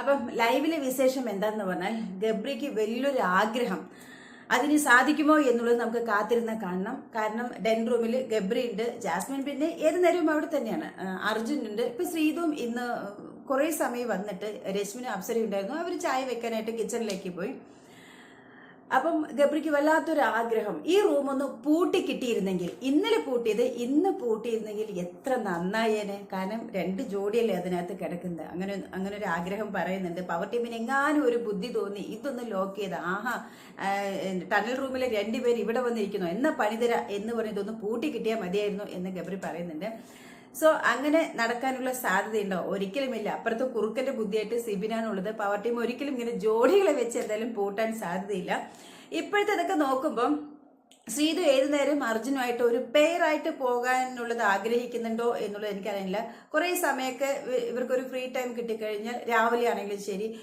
അപ്പം ലൈവിലെ വിശേഷം എന്താന്ന് പറഞ്ഞാൽ ഗബ്രിക്ക് വലിയൊരു ആഗ്രഹം അതിന് സാധിക്കുമോ എന്നുള്ളത് നമുക്ക് കാത്തിരുന്ന കാണണം. കാരണം ഡെൻ റൂമിൽ ഗബ്രി ഉണ്ട് ജാസ്മിൻ പിന്നെ ഏത് നേരവും അവിടെ തന്നെയാണ്. അർജുൻ ഉണ്ട്. ഇപ്പൊ ശ്രീതും ഇന്ന് കുറേ സമയം വന്നിട്ട് രശ്മിനും അപ്സരയും ഉണ്ടായിരുന്നു. അവർ ചായ വെക്കാനായിട്ട് കിച്ചണിലേക്ക് പോയി. അപ്പം ഗബ്രിക്ക് വല്ലാത്തൊരു ആഗ്രഹം. ഈ റൂമൊന്ന് പൂട്ടി കിട്ടിയിരുന്നെങ്കിൽ ഇന്നലെ പൂട്ടിയത് ഇന്ന് പൂട്ടിയിരുന്നെങ്കിൽ എത്ര നന്നായേനെ കാരണം രണ്ട് ജോഡിയല്ലേ അതിനകത്ത് കിടക്കുന്നത്. അങ്ങനെ അങ്ങനെ ഒരു ആഗ്രഹം പറയുന്നുണ്ട്. പവർ ടീമിന് എങ്ങാനും ഒരു ബുദ്ധി തോന്നി. ഇതൊന്ന് ലോക്ക് ചെയ്ത് ആഹാ ടണൽ റൂമിലെ രണ്ടുപേർ ഇവിടെ വന്നിരിക്കുന്നു. എന്ന പണിതര എന്ന് പറഞ്ഞ് ഇതൊന്ന് പൂട്ടി കിട്ടിയാൽ മതിയായിരുന്നു എന്ന് ഗബ്രി പറയുന്നുണ്ട്. സോ അങ്ങനെ നടക്കാനുള്ള സാധ്യതയുണ്ടോ? ഒരിക്കലുമില്ല. അപ്പുറത്ത് കുറുക്കന്റെ ബുദ്ധിയായിട്ട് സിബിനാണുള്ളത്. പവർ ടീം ഒരിക്കലും ഇങ്ങനെ ജോഡികളെ വെച്ച് എന്തായാലും പൂട്ടാൻ സാധ്യതയില്ല. ഇപ്പോഴത്തെ ഇതൊക്കെ നോക്കുമ്പം ശ്രീതു ഏതു നേരം അർജുനുമായിട്ട് ഒരു പെയറായിട്ട് പോകാനുള്ളത് ആഗ്രഹിക്കുന്നുണ്ടോ എന്നുള്ളത് എനിക്കറിയില്ല. കുറേ സമയമൊക്കെ ഇവ- ഇവർക്കൊരു ഫ്രീ ടൈം കിട്ടിക്കഴിഞ്ഞാൽ രാവിലെ ആണെങ്കിലും ശരി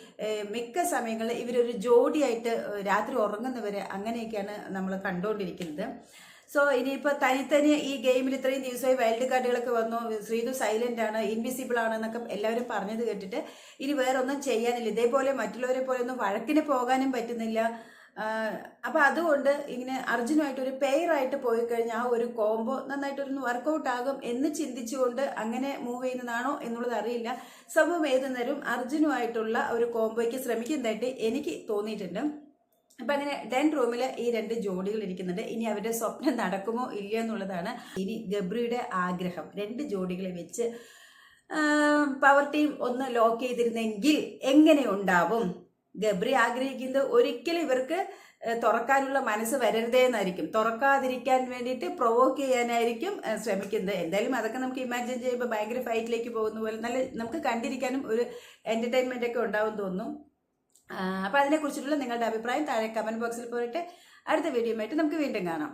മിക്ക സമയങ്ങളിൽ ഇവരൊരു ജോഡിയായിട്ട് രാത്രി ഉറങ്ങുന്നവരെ അങ്ങനെയൊക്കെയാണ് നമ്മൾ കണ്ടുകൊണ്ടിരിക്കുന്നത് സോ ഇനിയിപ്പോ തനിത്തനി ഈ ഗെയിമിൽ ഇത്രയും ദിവസമായി വൈൽഡ് കാർഡുകളൊക്കെ വന്നു. ശ്രീതു സൈലന്റ് ആണ് ഇൻവിസിബിൾ ആണ് എന്നൊക്കെ എല്ലാവരും പറഞ്ഞത് കേട്ടിട്ട് ഇനി വേറെ ഒന്നും ചെയ്യാനില്ല. ഇതേപോലെ മറ്റുള്ളവരെ പോലെ ഒന്നും വഴക്കിന് പോകാനും പറ്റുന്നില്ല. അപ്പോൾ അപ്പൊ അതുകൊണ്ട് ഇങ്ങനെ അർജുനുമായിട്ട് ഒരു പെയറായിട്ട് പോയി കഴിഞ്ഞാൽ ആ ഒരു കോംബോ നന്നായിട്ടൊരു വർക്കൗട്ട് ആകും എന്ന് ചിന്തിച്ചുകൊണ്ട് അങ്ങനെ മൂവ് ചെയ്യുന്നതാണോ എന്നുള്ളത് അറിയില്ല. സംഭവം ഏത് നേരം അർജുനുമായിട്ടുള്ള ഒരു കോംബോയ്ക്ക് ശ്രമിക്കുന്നതായിട്ട് എനിക്ക് തോന്നിയിട്ടുണ്ട്. അപ്പൊ അങ്ങനെ ഡെൻ റൂമിൽ ഈ രണ്ട് ജോഡികൾ ഇരിക്കുന്നുണ്ട്. ഇനി അവരുടെ സ്വപ്നം നടക്കുമോ ഇല്ലയോ എന്നുള്ളതാണ് ഇനി ഗബ്രിയുടെ ആഗ്രഹം. രണ്ട് ജോഡികളെ വെച്ച് പവർ ടീം ഒന്ന് ലോക്ക് ചെയ്തിരുന്നെങ്കിൽ എങ്ങനെ ഉണ്ടാവും ഗബ്രി ആഗ്രഹിക്കുന്നത് ഒരിക്കലും ഇവർക്ക് തുറക്കാനുള്ള മനസ്സ് വരരുതേ എന്നായിരിക്കും തുറക്കാതിരിക്കാൻ വേണ്ടിയിട്ട് പ്രൊവോക്ക് ചെയ്യാനായിരിക്കും ശ്രമിക്കുന്നത്. എന്തായാലും അതൊക്കെ നമുക്ക് ഇമാജിൻ ചെയ്യുമ്പോൾ ഭയങ്കര ഫൈറ്റിലേക്ക് പോകുന്ന പോലെ നല്ല നമുക്ക് കണ്ടിരിക്കാനും ഒരു എന്റർടൈൻമെന്റ് ഒക്കെ ഉണ്ടാവും തോന്നുന്നു. അപ്പോൾ അതിനെക്കുറിച്ചിട്ടുള്ള നിങ്ങളുടെ അഭിപ്രായം താഴെ കമന്റ് ബോക്സിൽ പോയിട്ട് അടുത്ത വീഡിയോയുമായിട്ട് നമുക്ക് വീണ്ടും കാണാം.